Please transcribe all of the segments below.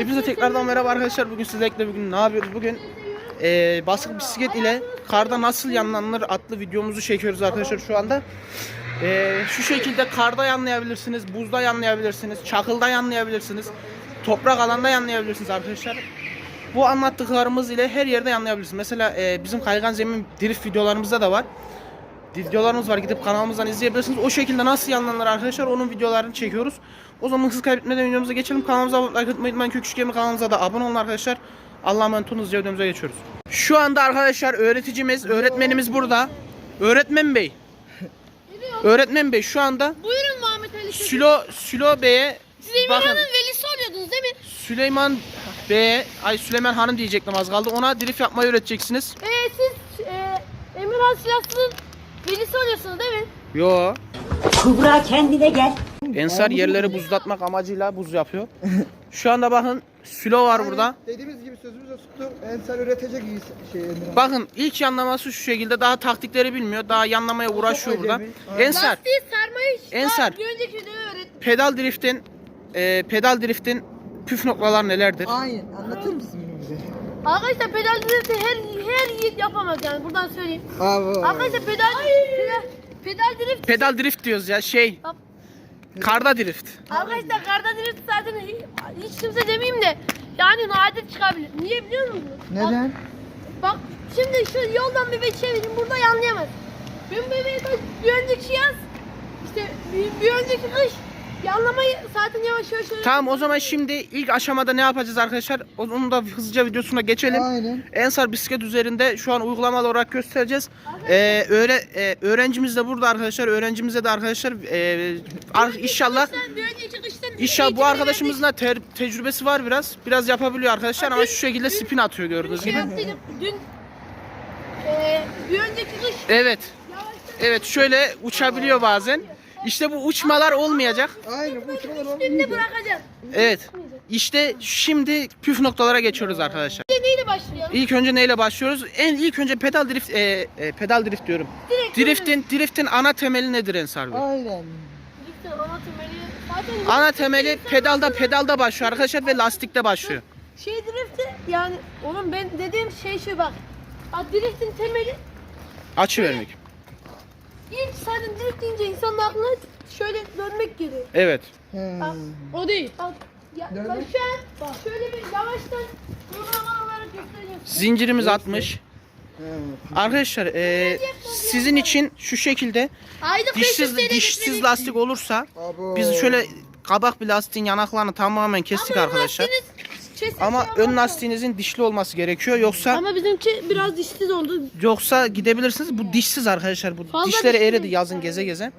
Hepinize tekrardan merhaba arkadaşlar. Bugün sizlerle bugün ne yapıyoruz? Bugün eee basık bisiklet ile karda nasıl yanlanır adlı videomuzu çekiyoruz arkadaşlar şu anda. Eee, şu şekilde karda yanlayabilirsiniz, buzda yanlayabilirsiniz, çakılda yanlayabilirsiniz, toprak alanda yanlayabilirsiniz arkadaşlar. Bu anlattıklarımız ile her yerde yanlayabilirsiniz. Mesela eee, bizim kaygan zemin drift videolarımızda da var. Videolarımız var gidip kanalımızdan izleyebilirsiniz. O şekilde nasıl yanlanır arkadaşlar onun videolarını çekiyoruz. O zaman hız kaybetmeden videomuza geçelim. Kanalımıza abone atmayı unutmayın. Kök Üçgeni kanalımıza da abone olun arkadaşlar. Allah'a emanet olun. Videomuza geçiyoruz. Şu anda arkadaşlar öğreticimiz, öğretmenimiz burada. Öğretmen Bey. Öğretmen Bey şu anda Buyurun Muhammed Ali Çocuk. Sülo, Sülo Bey'e bakın. Hanım'ın velisi oluyordunuz değil mi? Süleyman Bey'e, ay Süleyman Hanım diyecektim az kaldı. Ona drift yapmayı öğreteceksiniz. Ee, siz e, Emirhan Silahsız'ın velisi oluyorsunuz değil mi? Yo. Kubra kendine gel. Ensar yerleri buzlatmak amacıyla buz yapıyor. Şu anda bakın Sülo var burada. Dediğimiz gibi sözümüzü tuttu. Ensar üretecek iyi şey Emirhan. Bakın ilk yanlaması şu şekilde daha taktikleri bilmiyor. Daha yanlamaya uğraşıyor burada. acemi. Aynen. Ensar Lastiği sarmayı hiç Ensar. bir önceki videoda öğrettim. pedal driftin e, pedal driftin püf noktalar nelerdir? Aynen. Anlatır mısın bunu bize? Arkadaşlar pedal drifti her her yiğit yapamaz yani buradan söyleyeyim. Abi. Arkadaşlar pedal pedal, pedal drift Pedal drift diyoruz ya şey Bak, karda drift. Arkadaşlar karda drift zaten hiç, hiç kimse demeyeyim de yani nadir çıkabilir. Niye biliyor musunuz? Bak, Neden? Bak şimdi şu yoldan bebeği çevirin burada yanlayamaz. Ben bebeği bir önceki yaz işte bir, bir önceki kış yanlamayı zaten yavaş yavaş öğrettim. Tamam o zaman şimdi ilk aşamada ne yapacağız arkadaşlar? Onu da hızlıca videosuna geçelim. Aynen. Ensar bisiklet üzerinde şu an uygulamalı olarak göstereceğiz. Ee, öğre, e, öğrencimiz de burada arkadaşlar. Öğrencimize de arkadaşlar e, ar- inşallah İnşallah bu arkadaşımızın da ter- tecrübesi var biraz. Biraz yapabiliyor arkadaşlar ama şu şekilde spin atıyor gördüğünüz Dün şey gibi. Dün eee bir önceki kış Evet. yavaştan Evet şöyle uçabiliyor bazen. İşte bu uçmalar olmayacak. Aynen. Bu uçmalar olmayacak. bırakacağız. Evet. İşte şimdi püf noktalara geçiyoruz arkadaşlar. De neyle başlayalım? İlk önce neyle başlıyoruz? En ilk önce pedal drift e, e, pedal drift diyorum. Direkt Driftin driftin ana temeli nedir Ensar Bey? Aynen. Driftin ana temeli zaten Ana temeli pedalda pedalda başlıyor arkadaşlar ve lastikte başlıyor. Şey drifti yani oğlum ben dediğim şey şu bak. A, driftin temeli Açı vermek. Zaten drift deyince insanın aklına şöyle dönmek geliyor. Evet. Bak, o değil. Bak, ya, bak şu an bak, şöyle bir yavaştan olarak. Zincirimiz atmış. Evet. Arkadaşlar e, sizin için şu şekilde dişsiz dişsiz lastik olursa Abo. biz şöyle kabak bir lastiğin yanaklarını tamamen kestik arkadaşlar. Ama ön lastiğinizin dişli olması gerekiyor yoksa Ama bizimki biraz dişsiz oldu. yoksa gidebilirsiniz. Bu dişsiz arkadaşlar. Bu Fazla dişleri dişli. eridi yazın geze geze.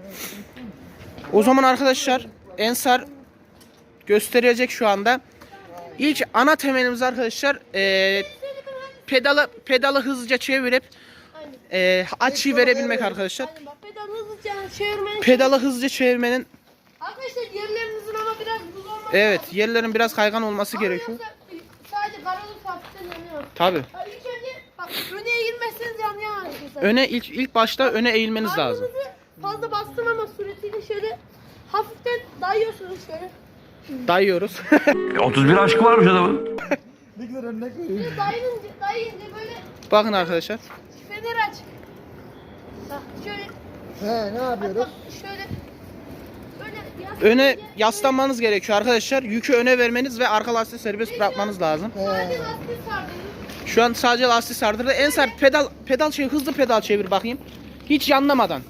O zaman arkadaşlar Ensar gösterecek şu anda. İlk ana temelimiz arkadaşlar e, pedalı pedalı hızlıca çevirip e, açıyı verebilmek arkadaşlar. Bak pedal hızlıca çevirmenin. Pedalı hızlıca çevirmenin Arkadaşlar yerlerinizin ama biraz evet yerlerin biraz kaygan olması Ama gerekiyor. Sadece karanlık hafiften yanıyor. Tabi. İlk önce bak öne eğilmezseniz yanlayamazsınız. Öne ilk ilk başta öne eğilmeniz lazım. Fazla bastırmama suretiyle şöyle hafiften dayıyorsunuz şöyle. Dayıyoruz. 31 aşkı varmış adamın. Ne güzel örnek veriyor. Dayayınca böyle Bakın arkadaşlar. feneri aç. Bak şöyle He ne yapıyoruz? hatta şöyle Öne yaslanmanız gerekiyor arkadaşlar. Yükü öne vermeniz ve arka lastiği serbest bırakmanız lazım. Şu an sadece lastik sardırdı. Ensar pedal pedal çevir hızlı pedal çevir bakayım. Hiç yanlamadan.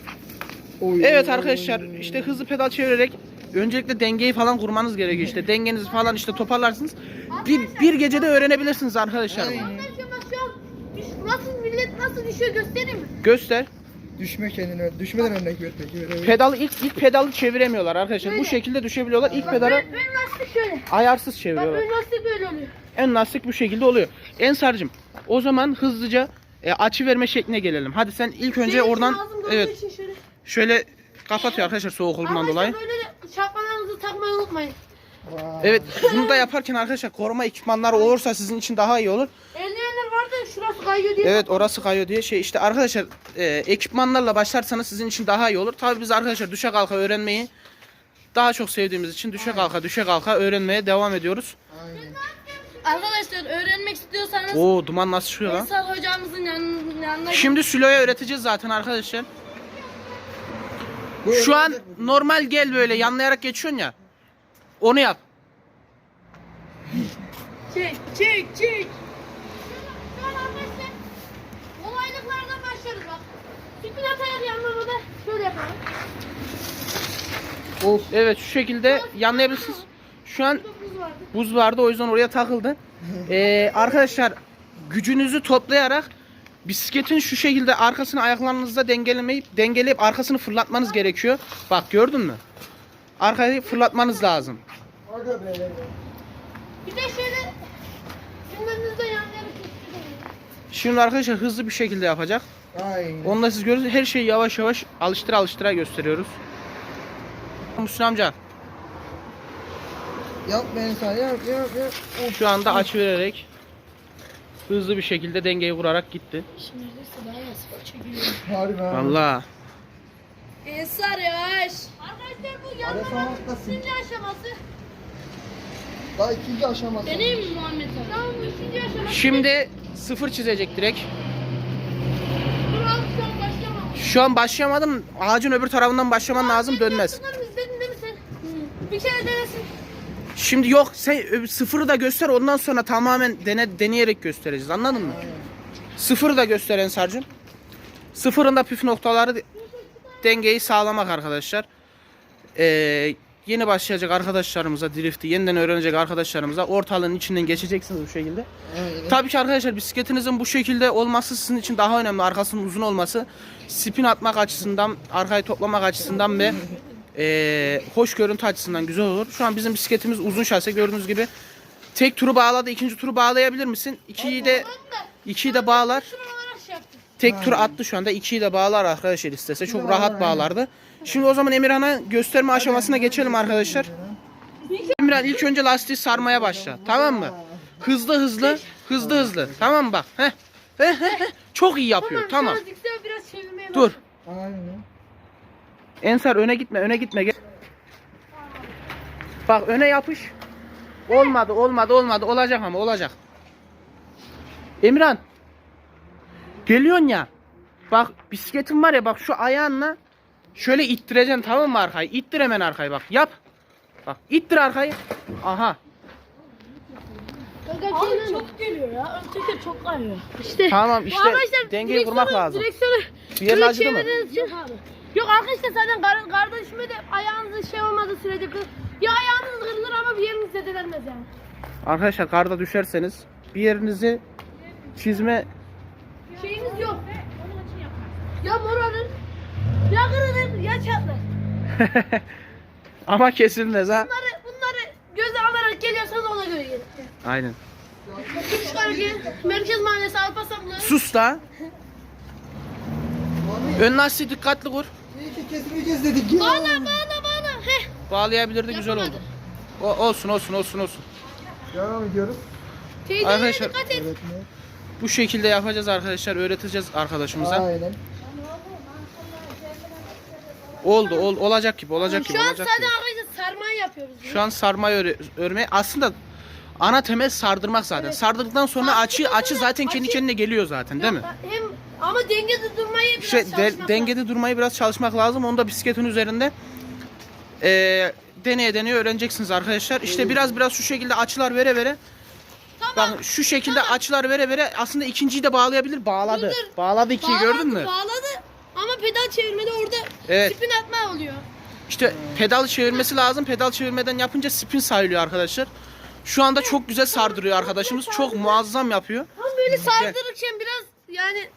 Oy. Evet arkadaşlar işte hızlı pedal çevirerek öncelikle dengeyi falan kurmanız gerekiyor işte. Dengenizi falan işte toparlarsınız. Bir, bir gecede öğrenebilirsiniz arkadaşlar. Arkadaşlar bak şu an düş, nasıl millet nasıl düşüyor göstereyim mi? Göster. Düşme kendine. Düşmeden örnek ver peki. Ver, ver. Pedalı ilk ilk pedalı çeviremiyorlar arkadaşlar. Bu Böyle. şekilde düşebiliyorlar. İlk Bak ön, ön lastik şöyle. ayarsız Bak çeviriyorlar. ön lastik böyle oluyor. En lastik bu şekilde oluyor. Ensar'cım o zaman hızlıca e, açı verme şekline gelelim. Hadi sen ilk önce için oradan evet şöyle. şöyle kapatıyor arkadaşlar soğuk olduğundan dolayı. Böyle de şapkalarınızı takmayı unutmayın. Vay. Evet bunu da yaparken arkadaşlar koruma ekipmanları olursa sizin için daha iyi olur. Var da şurası kayıyor diye. Evet orası kayıyor diye şey işte arkadaşlar e, ekipmanlarla başlarsanız sizin için daha iyi olur. Tabii biz arkadaşlar düşe kalka öğrenmeyi daha çok sevdiğimiz için düşe kalka düşe kalka öğrenmeye devam ediyoruz. Aynen. Arkadaşlar öğrenmek istiyorsanız Oo duman nasıl çıkıyor lan? Hocamızın yan, yanına Şimdi Sülo'ya öğreteceğiz zaten arkadaşlar. Bu Şu an mi? normal gel böyle yanlayarak geçiyorsun ya. Onu yap. Çek çek çek. Arkadaşlar kolaylıklardan başlıyoruz bak. Spin atarak yanlamada şöyle yapalım. Of. Evet şu şekilde yanlayabilirsiniz. Şu an buz vardı. buz vardı o yüzden oraya takıldı. Ee, arkadaşlar gücünüzü toplayarak bisikletin şu şekilde arkasını ayaklarınızda dengelemeyip dengeleyip arkasını fırlatmanız gerekiyor. Bak gördün mü? Arkayı fırlatmanız lazım. Bir de şöyle sinirlerinizde. Şimdi arkadaşlar hızlı bir şekilde yapacak. Aynen. Onu da siz görüyorsunuz. Her şeyi yavaş yavaş alıştıra alıştıra gösteriyoruz. Müslüm amca Yap be Ensar yap yap yap. Of. şu anda açı vererek hızlı bir şekilde dengeyi kurarak gitti. Şimdi daha yasık çekiyorum. Harbi ha. Vallahi Ensar yavaş. Arkadaşlar bu yanlama ikinci aşaması. Daha ikinci aşaması. Deneyim mi Muhammed abi? Tamam bu ikinci aşaması. şimdi sıfır çizecek direkt. Şu an başlamadın. Ağacın öbür tarafından başlaman lazım dönmez. Bir kere denesin. Şimdi yok sen ö- sıfırı da göster ondan sonra tamamen dene, deneyerek göstereceğiz anladın mı? Sıfırı da göster Ensar'cığım. Sıfırın da püf noktaları de- dengeyi sağlamak arkadaşlar. Ee, yeni başlayacak arkadaşlarımıza drifti yeniden öğrenecek arkadaşlarımıza ortalığın içinden geçeceksiniz bu şekilde. Aynen. Tabii ki arkadaşlar bisikletinizin bu şekilde olması sizin için daha önemli. Arkasının uzun olması. Spin atmak açısından, arkayı toplamak açısından ve eee, hoş görüntü açısından güzel olur. Şu an bizim bisikletimiz uzun şase gördüğünüz gibi. Tek turu bağladı. ikinci turu bağlayabilir misin? İkiyi de ikiyi de bağlar. Şey. Tek tur attı şu anda. ikiyi de bağlar arkadaşlar istese. Çok rahat bağlardı. Şimdi o zaman Emirhan'a gösterme aşamasına geçelim arkadaşlar. Emirhan ilk önce lastiği sarmaya başla. Tamam mı? Hızlı hızlı. Hızlı hızlı. Tamam mı bak? Heh. Heh, heh, heh. Çok iyi yapıyor. Tamam. An zikzak biraz çevirmeye bak. Dur. Aynen. Ensar öne gitme, öne gitme. Gel. Bak öne yapış. Olmadı, olmadı, olmadı. Olacak ama olacak. Emirhan. Geliyorsun ya. Bak bisikletin var ya bak şu ayağınla şöyle ittireceksin tamam mı arkayı? İttir hemen arkayı bak. Yap. Bak ittir arkayı. Aha. Abi çok geliyor ya. Ön teker çok kayıyor. İşte. Tamam işte arkadaşlar dengeyi direksiyonu- kurmak lazım. Direksiyonu Bir yerin acıdı mı? çevirdiğiniz için- Yok arkadaşlar zaten kar, karda düşme de ayağınızın şey olmadığı sürece kır. Ya ayağınız kırılır ama bir yeriniz zedelenmez yani. Arkadaşlar karda düşerseniz bir yerinizi çizme Şeyiniz yok. Ya morarır, ya kırılır, ya çatlar. ama kesilmez ha. Bunları, bunları göze alarak geliyorsanız ona göre gelin. Aynen. Üç kargı, Merkez Mahallesi Alparslanlı. Sus da. Ön lastiği dikkatli kur. İyi ki kesmeyeceğiz dedik ya. Bağla, bağla, bağla. Heh. Bağlayabilirdi güzel oldu. Yapamadı. O, olsun olsun olsun olsun. Devam ediyoruz. Teyzelere Arkadaşlar- dikkat et. Öğretmeye. Bu şekilde yapacağız arkadaşlar. Öğreteceğiz arkadaşımıza. Aynen. Oldu ol, olacak gibi olacak gibi Şu an olacak sadece gibi. arkadaşlar sarmayı yapıyoruz. Şu an sarmayı öre, örme aslında ana temel sardırmak zaten. Sardırdıktan sonra açı açı zaten kendi kendine geliyor zaten değil mi? Hem ama dengede durmayı biraz İşte de- çalışmak dengede durmayı biraz çalışmak lazım. Onu da bisikletin üzerinde eee deneye deneye öğreneceksiniz arkadaşlar. İşte biraz biraz şu şekilde açılar vere vere Tamam. Bak şu şekilde açılar vere vere aslında ikinciyi de bağlayabilir. Bağladı. Dur, dur. Bağladı ikiyi Bağladı, gördün mü? Bağladı ama pedal çevirmede orada Evet. spin atma oluyor. İşte pedal çevirmesi lazım. Pedal çevirmeden yapınca spin sayılıyor arkadaşlar. Şu anda çok güzel sardırıyor arkadaşımız. Çok muazzam yapıyor. Tam böyle sardırırken biraz yani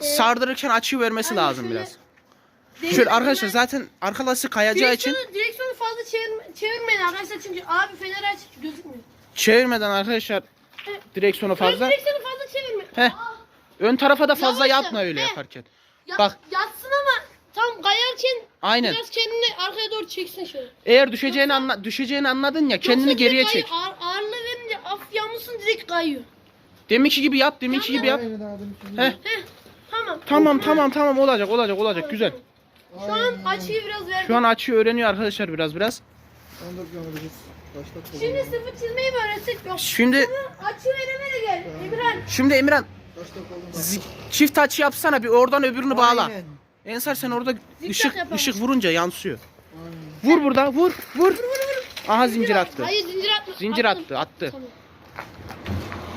Sardırırken açıyı vermesi Aynen lazım şöyle. biraz. Şöyle arkadaşlar zaten arkadaşı kayacağı için direksiyonu, direksiyonu fazla çevirme, çevirmeyin arkadaşlar çünkü abi fener aç gözükmüyor. çevirmeden arkadaşlar direksiyonu fazla. Ön direksiyonu fazla çevirme. Heh. Ön tarafa da fazla Yavaş yapma yap. öyle Heh. yaparken. Ya, Bak. Yatsın ama tam kayarken Aynen. biraz kendini arkaya doğru çeksin şöyle. Eğer düşeceğini anla düşeceğini anladın ya kendini Yoksa geriye direkt çek. kayıyor. Ağır, ağırlığı verince af yamulsun direkt kayıyor. Deminki gibi yap, deminki gibi yap. Aynen şimdi. Heh. Heh tamam. Tamam tamam tamam olacak olacak olacak güzel. Şu an açıyı biraz verdim. Şu an açıyı öğreniyor arkadaşlar biraz biraz. Şimdi sıfır çizmeyi mi öğretsek? Yok. Şimdi Açı vereme de gel. Emirhan. şimdi Emirhan Başla kolunu. zi- çift açı yapsana bir oradan öbürünü bağla. Aynen. Ensar sen orada Zikzak ışık yapalım. ışık vurunca yansıyor. Vur burada vur vur. Aha zincir attı. Hayır zincir atma. Zincir attı attı. Tamam.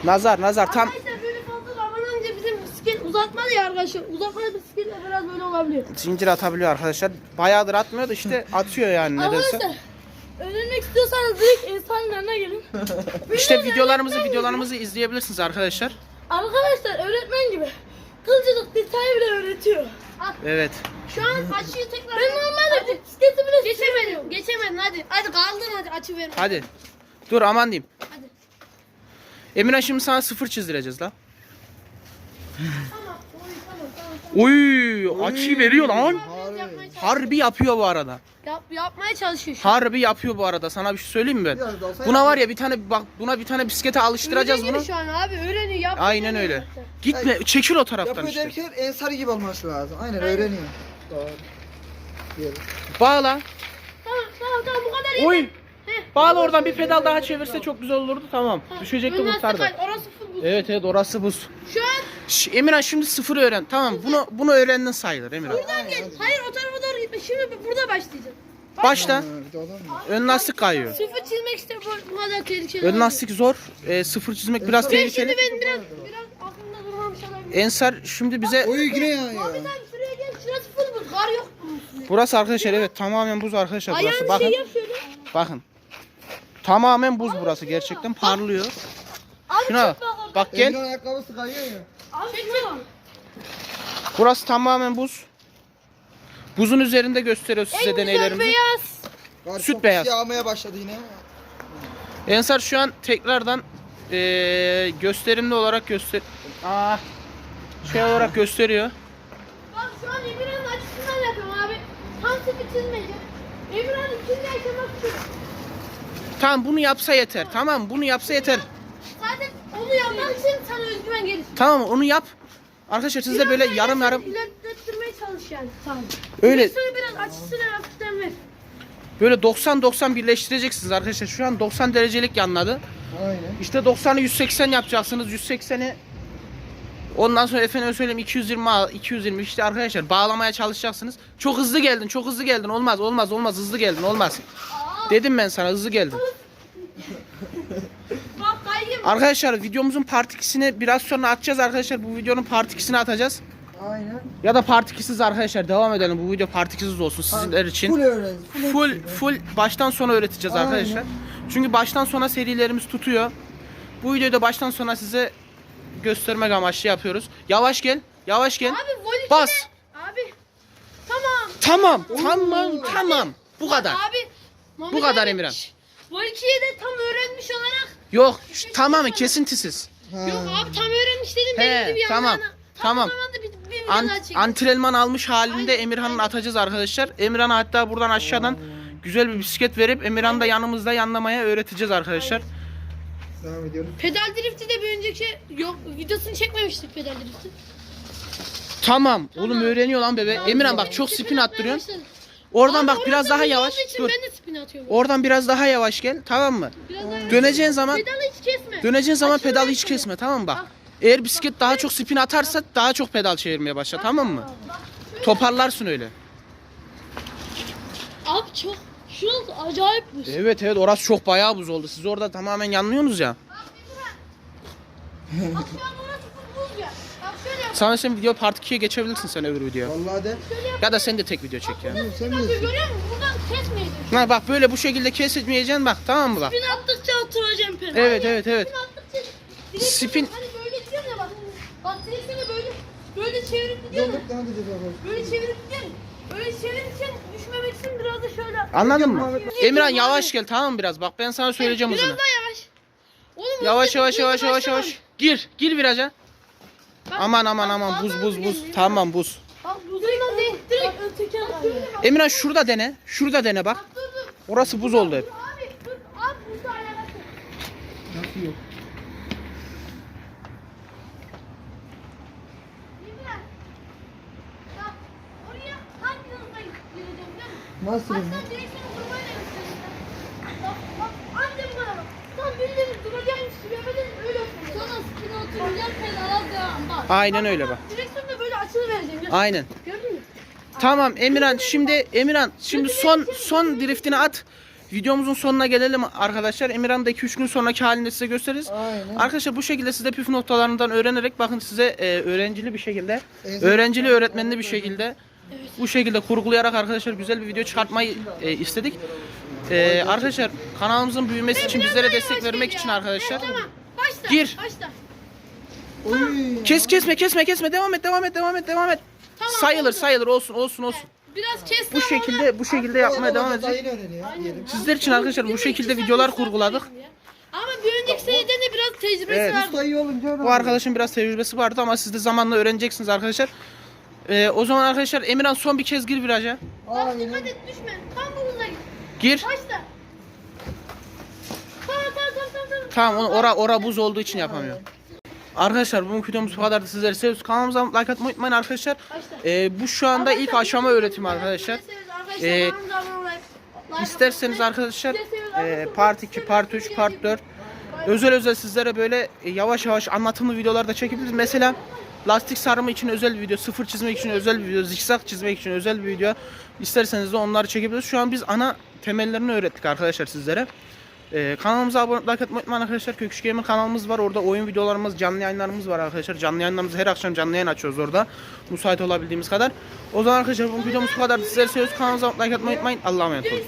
Nazar nazar tam Arkadaşlar böyle fazla bizim bisiklet uzatmadı ya arkadaşlar. Uzatmadı bisikletle biraz böyle olabiliyor. zincir atabiliyor arkadaşlar. Bayağıdır atmıyor da işte atıyor yani nedense. Arkadaşlar öğrenmek istiyorsanız direkt Ensar'ın yanına gelin. İşte videolarımızı videolarımızı izleyebilirsiniz arkadaşlar. Arkadaşlar öğretmen gibi. Kılcılık detayı bile öğretiyor. Evet. Şu an açıyı tekrar... Ben normalde bisikleti bile geçemedim. Geçemedim hadi. Hadi kaldın hadi açı ver. Hadi. Dur aman diyeyim. Hadi. Emine şimdi sana sıfır çizdireceğiz lan. Tamam. Oy, tamam tamam. tamam. Oy açıyı veriyor lan. Harbi yapıyor bu arada. Yap, yapmaya çalışıyor şu an. Harbi yapıyor bu arada. Sana bir şey söyleyeyim mi ben? Biraz da olsa Buna var ya bir tane bak buna bir tane bisiklete alıştıracağız Öğreniyor bunu. şu an abi öğreniyor. Yapıyor, Aynen öyle. zaten. Gitme çekil o taraftan Yapıyor işte. derken Ensar gibi olması lazım. Aynen öğreniyor. Doğru. Diyelim. Bağla. Tamam tamam tamam bu kadar iyi. Oy. Bağla oradan bir pedal daha çevirse çok güzel olurdu. Tamam. Düşecekti Ön kurtardı. lastik al, Orası full buz. Evet evet orası buz. Şu an Şş, Emirhan şimdi sıfır öğren. Tamam bunu bunu öğrendin sayılır Emirhan. buradan gel. Hayır o tarafa gitme. Şimdi burada başlayacağım. Başla. Ön lastik kayıyor. Sıfır çizmek işte bu, bu kadar tehlikeli. Ön lastik zor. e, sıfır çizmek biraz Ben tehlikeli. şimdi ben biraz biraz aklımda durmamış olabilir. Ensar şimdi bize Oy yine yağıyor. Abi sen şuraya gel. Şurası full buz. Kar yok bunun üstünde. burası arkadaşlar evet tamamen buz arkadaşlar burası. Ayağını Bakın. şey yap şöyle. Bakın. Tamamen buz burası gerçekten parlıyor. Abi Şuna bak gel. Ayakkabısı kayıyor ya. Abi. Burası tamamen buz. Buzun üzerinde gösteriyor size En güzel deneylerimizi. beyaz. Var, Süt beyaz. Yağmaya başladı yine. Ensar şu an tekrardan eee, gösterimli olarak göster Aa, şey olarak gösteriyor. Bak şu an Emirhan'ın açısından yapıyorum abi. Tam sıfır çizmeyeceğim. Emirhan'ın içinde yaşamak şu. Tamam bunu yapsa yeter. Tamam bunu yapsa yeter. Zaten onu yapmak için sana özgüven gelir. Tamam onu yap. Arkadaşlar siz de böyle yarım yarım ilerlettirmeye çalış yani. Tamam. öyle Üstüne biraz açısını hafiften ver. böyle 90 90 birleştireceksiniz arkadaşlar. Şu an 90 derecelik yanladı. Aynen. İşte 90'ı 180 yapacaksınız. 180'i Ondan sonra efendim söyleyeyim 220 al- 220 işte arkadaşlar bağlamaya çalışacaksınız. Çok hızlı geldin, çok hızlı geldin. Olmaz, olmaz, olmaz. Hızlı geldin, olmaz. Dedim ben sana hızlı geldin. Arkadaşlar videomuzun part 2'sini biraz sonra atacağız arkadaşlar. Bu videonun part 2'sini atacağız. Aynen. Ya da part 2'siz arkadaşlar devam edelim. Bu video part 2'siz olsun sizler için. Full öğren. Full full baştan sona öğreteceğiz Aynen. arkadaşlar. Çünkü baştan sona serilerimiz tutuyor. Bu videoyu da baştan sona size göstermek amaçlı yapıyoruz. Yavaş gel. Yavaş gel. Abi vol içine- Bas. Abi. Tamam. Tamam. Tamam. Tamam. Bu kadar. Abi. Bu kadar Emirhan. şş, Vol 2'yi de tam öğrenmiş olarak. Yok. şu- Tamamen kesintisiz. Ha. Yok abi tam öğrenmiş dedim. He, benim gibi tamam, yanlarına. tamam. Tam zamanda bir, bir video Ant, daha çekelim. antrenman almış halinde Emirhan'ın atacağız arkadaşlar. Emirhan'a hatta buradan aşağıdan güzel bir bisiklet verip Emirhan'ı da yanımızda yanlamaya öğreteceğiz arkadaşlar. Devam ediyoruz. Pedal drifti de bir önceki yok videosunu çekmemiştik pedal drifti. Tamam. Oğlum öğreniyor lan bebe. Emirhan bak çok spin attırıyorsun. Oradan bak biraz daha yavaş. Dur. Ben de spin atıyorum. Oradan biraz daha yavaş gel. Tamam mı? Biraz daha Döneceğin zaman Pedalı hiç kesme. döneceğin zaman Açılıyor pedalı hiç kesme tamam mı bak. Eğer bisiklet daha çok spin atarsa daha çok pedal çevirmeye başla tamam mı? Toparlarsın öyle. Abi çok şu an acayip bu. Evet evet orası çok bayağı buz oldu. Siz orada tamamen yanlıyorsunuz ya. Bak şu an orası full buz ya. Bak şöyle yap. Sana sen video part 2'ye geçebilirsin sen öbür videoya. Vallahi de. Ya da sen de tek video çek ya. Sen Bak bilirsin. görüyor musun? Buradan kesmeyeceğim. Ha bak böyle bu şekilde kesmeyeceksin bak tamam mı bak. Spin attıkça oturacağım pedal. Evet evet evet. Spin attıkça direksiyonu Spin- Hani böyle gidiyorsun ya bak. Bak direksiyonu böyle böyle çevirip gidiyorsun. Böyle çevirip gidiyorsun. Böyle çevirirken düşmemek için biraz da şöyle. Anladın mı? Emirhan yavaş gel tamam mı biraz bak ben sana söyleyeceğim Biraz hızını. daha yavaş. Oğlum Yavaş hızlı- yavaş hızlı yavaş yavaş başlama. yavaş. Gir gir viraja. Aman aman aman buz buz buz. Tamam buz. Bak buzuyla değil. Direkt ön teker kayıyor. Emirhan şurada dene. Şurada dene bak. Dur dur. Orası buz oldu hep. Dur abi dur. Abi buzla alakası. Nasıl yok? Bilmem. Bak oraya hangi hızla gireceğim biliyor musun? Nasıl direksiyonu kurmayla gösteriyorsun. Bak bak aynı Aynen öyle bak. Direksiyon da böyle açılı vereceğim. Aynen. Gördün mü? Tamam Emirhan şimdi Emirhan şimdi son son driftini at. Videomuzun sonuna gelelim arkadaşlar. Emirhan da 2-3 gün sonraki halinde size gösteririz. Aynen. Arkadaşlar bu şekilde size püf noktalarından öğrenerek bakın size e, öğrencili bir şekilde, öğrencili öğretmenli bir şekilde bu şekilde kurgulayarak arkadaşlar güzel bir video çıkartmayı e, istedik. E, arkadaşlar kanalımızın büyümesi için bizlere destek vermek için arkadaşlar. Evet, tamam. Başla. Gir. Başla. Oy. Kes kesme kesme kesme devam et devam et devam et devam et. Tamam, Sayılır oldu. sayılır olsun olsun olsun. Biraz kes. Bu şekilde bu şekilde yapmaya devam edeceğiz. Sizler için arkadaşlar bu şekilde videolar kurguladık. Ama bir önceki seneden de biraz tecrübesi Evet. vardı. Bu arkadaşın biraz tecrübesi vardı ama siz de zamanla öğreneceksiniz arkadaşlar. Ee, o zaman arkadaşlar Emirhan son bir kez gir viraja. Bak dikkat et düşme. Tam bununla git. Gir. Başla. Tamam tamam tamam tamam. tamam. Tamam onu ora ora buz olduğu için yapamıyor. Arkadaşlar bugünkü videomuz bu kadardı. Sizleri seviyoruz. Kanalımıza like atmayı unutmayın arkadaşlar. Ee, bu şu anda ilk aşama öğretimi arkadaşlar. Ee, İsterseniz arkadaşlar e, part 2, part 3, part 4 özel özel sizlere böyle e, yavaş yavaş anlatımlı videolar da çekebiliriz. Mesela lastik sarımı için özel bir video, sıfır çizmek için özel bir video, zikzak çizmek için özel bir video. İsterseniz de onları çekebiliriz. Şu an biz ana temellerini öğrettik arkadaşlar sizlere. Ee, kanalımıza abone like atmayı unutmayın arkadaşlar. Köküş Gamer kanalımız var. Orada oyun videolarımız, canlı yayınlarımız var arkadaşlar. Canlı yayınlarımızı her akşam canlı yayın açıyoruz orada. Müsait olabildiğimiz kadar. O zaman arkadaşlar bu videomuz bu kadar. Sizleri seviyoruz. Kanalımıza like atmayı unutmayın. Allah'a emanet olun.